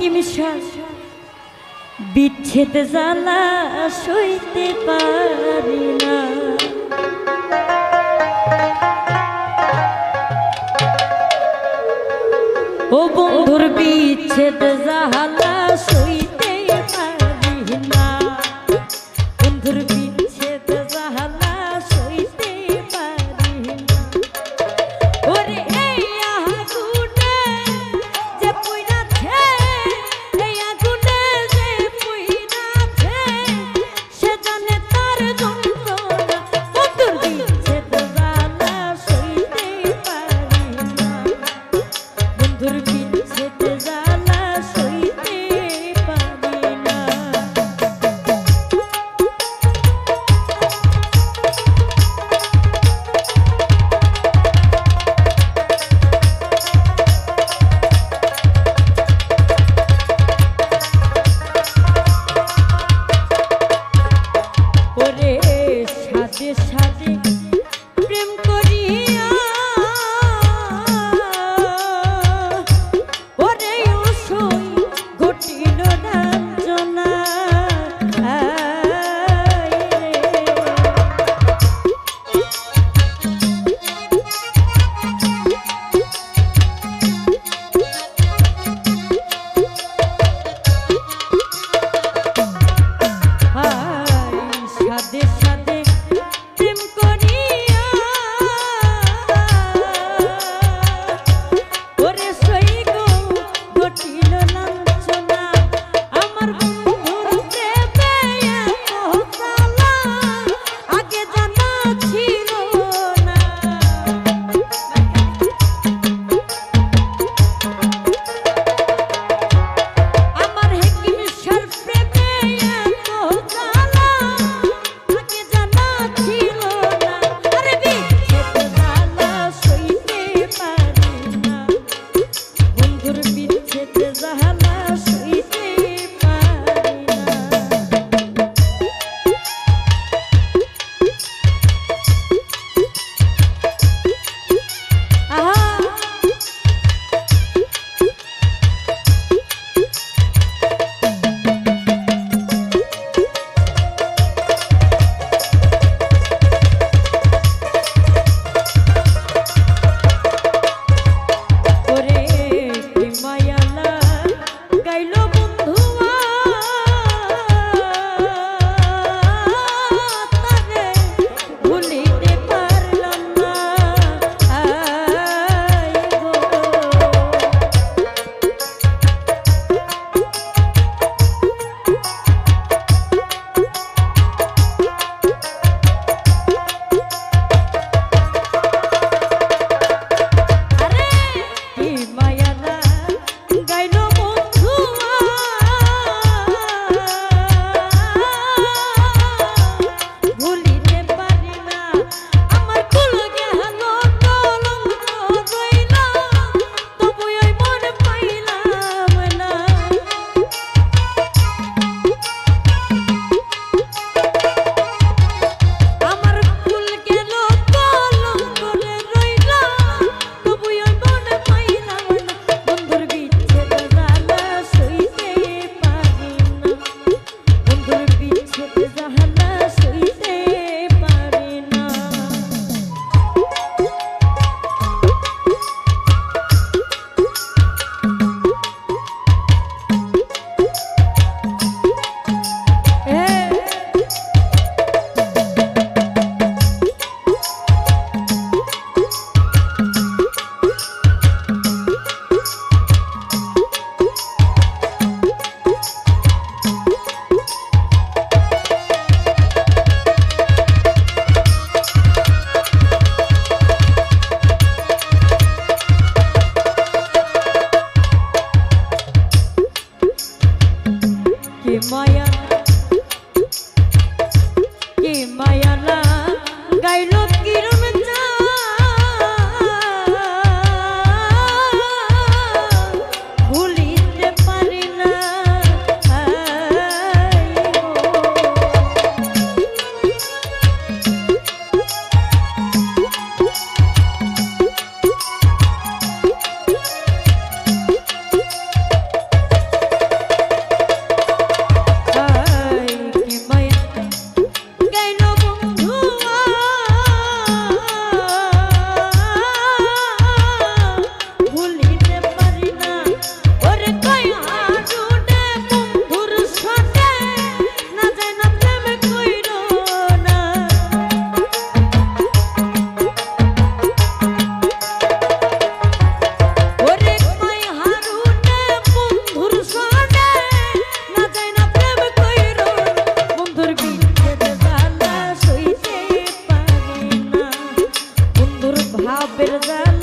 হে কি মিশাল বিচ্ছেদ জ্বালা সইতে পারি না। ও বন্ধুর বিচ্ছেদ জ্বালা সইতে কি মায়ালা গাইলো How bitter that